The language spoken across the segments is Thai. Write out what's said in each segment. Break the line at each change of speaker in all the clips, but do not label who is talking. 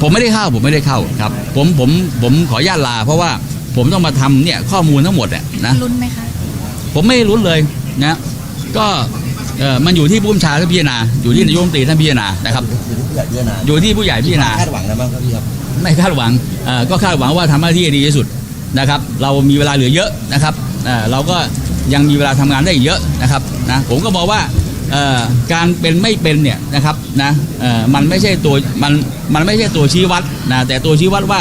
ผมไม่ได้เข้าผมไม่ได้เข้าครับ ผมผมผมขออนุญาตลา เพราะว่าผมต้องมาทำเนี่ยข้อมูลทั้งหมดเนี่ยนะ
ลุ้นไหมคะ
ผมไม่รุ้นเลยนะก็เออมันอยู่ที่ผู้บัญชาท่านพิจารณาอยู่ที่นายกรัฐมนตรีท่านพิจารณานะครับ
อยู่ที่ผู้ใหญ่เยอะนะ
อยู่ที่ผู้ใหญ่พิจารณา
คาดหวังนะบ้างครับพี่ครับ
ไม่คาดหวังเอ่อก็คาดหวังว่าทำหน้าที่ให้ดีที่สุดนะครับ เรามีเวลาเหลือเยอะนะครับเอ่อเราก็ยังมีเวลาทำงานได้อีกเยอะนะครับนะผมก็บอกว่าเอ่อ การเป็นไม่เป็นเนี่ยนะครับนะมันไม่ใช่ตัวมันมันไม่ใช่ตัวชี้วัดนะแต่ตัวชี้วัดว่า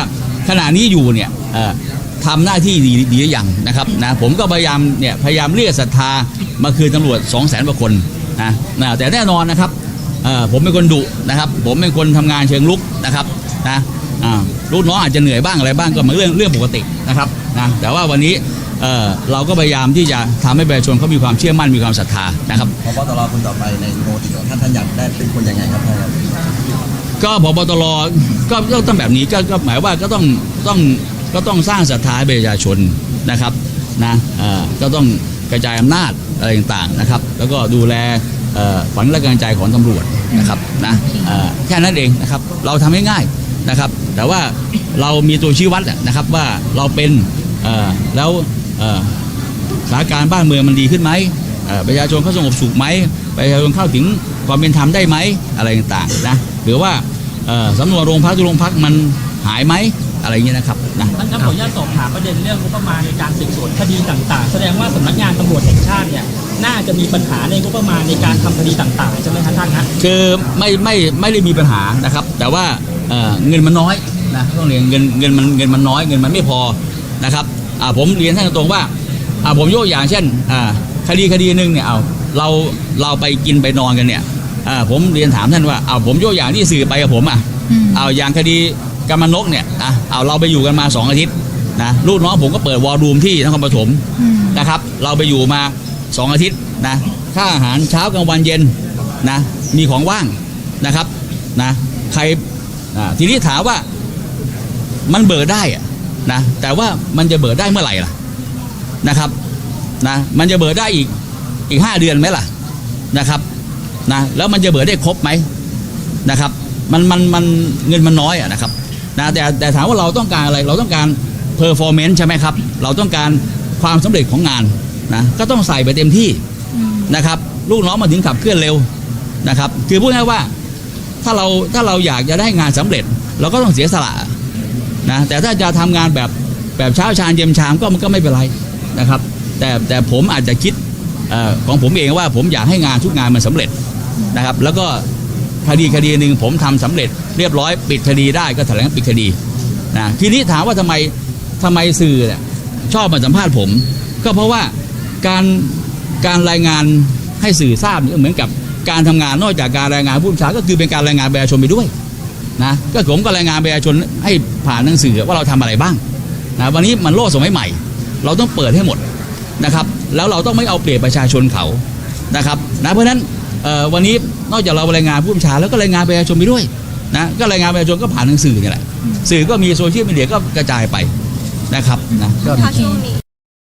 ขณะนี้อยู่เนี่ยทำหน้าที่ดีดีหรือยังนะครับนะผมก็พยายามเนี่ยพยายามเรียกศรัทธามาคืนตำรวจ 2 0 0 0 0 0กว่าคนนะนะแต่แน่นอนนะครับผมเป็นคนดุนะครับ ผมเป็นคนทำงานเชิงลุกนะครับนะลูกน้องอาจจะเหนื่อยบ้างอะไรบ้างก็เป็นเรื่องเรื่องปกตินะครับนะแต่ว่าวันนี้ เอ่อเราก็พยายามที่จะทำให้ประชาชนเขามีความเชื่อมั่นมีความศรัทธานะครับ
พบตรคนต่อไปในโนติของท่านท่านอยากได้เป็นคนยังไงครับท่านครับ
ก็พบตรก็ก็ต้องแบบนี้ก็ก็หมายว่าก็ต้องต้องก็ต้องสร้างศรัทธาให้ประชาชนนะครับนะเอ่อก็ต้องกระจายอำนาจอะไรต่างๆนะครับ แล้วก็ดูแลเอ่อขวัญและกำลังใจของตำรวจนะครับนะเอ่อแค่นั้นเองนะครับเราทำให้ง่ายนะครับ แต่ว่าเรามีตัวชี้วัดอะนะครับว่าเราเป็นเอ่อแล้วเอ่อ สถานการณ์บ้านเมืองมันดีขึ้นไหมเอ่อประชาชนเขาสงบสุขไหมประชาชนเข้าถึงความเป็นธรรมได้ไหมอะไรต่างๆนะหรือว่าเอ่อสำนวนโรงพักทุกโรงพักมันหายไหมอะไรอย่างเงี้ยนะครับนะ
ท่านครับขออนุญาตสอบถามประเด็นเรื่องงบประมาณในการสืบสวนคดีต่างๆ แสดงว่าสำนักงานตำรวจแห่งชาติเนี่ยน่าจะมีปัญหาในงบประมาณในการทำคดีต่างๆใช่ไหมครับท่านฮะ
คือไม่ไม่ไม่ได้มีปัญหานะครับ แต่ว่าเอ่อเงินมันน้อยนะต้องเรียนเงินเงินมันเงินมันน้อยเงินมันไม่พอนะครับ อ่าผมเรียนท่านตรงๆว่าอ่าผมยกอย่างเช่นอ่าคดีคดีหนึ่งเนี่ยเอาเราเราไปกินไปนอนกันเนี่ยอ่าผมเรียนถามท่านว่าเอาผมยกอย่างที่สื่อไปกับผมอะ
อืม
เอาอย่างคดีกำมนกเนี่ยอะเอาเราไปอยู่กันมาสองอาทิตย์นะลูกน้องผมก็เปิดวอลลุ่มที่นครปฐม
อืม
นะครับ เราไปอยู่มาสองอาทิตย์นะค่าอาหารเช้ากลางวันเย็นนะมีของว่างนะครับนะใครอ่าทีนี้ถามว่ามันเบิกได้อะ นะแต่ว่ามันจะเบิกได้เมื่อไหร่ล่ะนะครับนะมันจะเบิกได้อีกอีกห้าเดือนไหมล่ะนะครับนะแล้วมันจะเบิกได้ครบไหมนะครับมันมันมันเงินมันน้อยอะนะครับนะแต่แต่ถามว่าเราต้องการอะไรเราต้องการ performance ใช่ไหมครับ เราต้องการความสำเร็จของงานนะก็ต้องใส่ไปเต็มที่
อืม
นะครับลูกน้องมาถึงขับเคลื่อนเร็วนะครับ คือพูดง่ายๆว่าถ้าเราถ้าเราอยากจะได้งานสำเร็จ เราก็ต้องเสียสละ นะแต่ถ้าจะทำงานแบบแบบเช้าชานเย็นชามก็มันก็ไม่เป็นไรนะครับ แต่แต่ผมอาจจะคิดอของผมเองว่าผมอยากให้งานทุกงานมันสำเร็จนะครับ แล้วก็คดีคดีหนึ่งผมทำสำเร็จเรียบร้อยปิดคดีได้ก็แถลงปิดคดีนะทีนี้ถามว่าทำไมทำไมสื่อเนี่ยชอบมาสัมภาษณ์ผม ก็เพราะว่าการการรายงานให้สื่อทราบเนี่เหมือนกับการทำงานนอกจากการรายงานผู้บัญชาก็คือเป็นการรายงานประชาชนไปด้วย นะก็ผมก็รายงานประชาชนให้ผ่านหนังสือว่าเราทำอะไรบ้างนะวันนี้มันโลกสมัยใหม่ เราต้องเปิดให้หมดนะครับ แล้วเราต้องไม่เอาเปรียบประชาชนเขานะครับนะเพราะฉะนั้นวันนี้นอกจากเรารายงานผู้บัญชาแล้วก็รายงานประชาชนไปด้วยนะก็รายงานประชาชนก็ผ่านหนังสือนี่แหละสื่อก็มีโซเชียลมีเดียก็กระจายไปนะครับนะก็
ถ้าช่วงนี้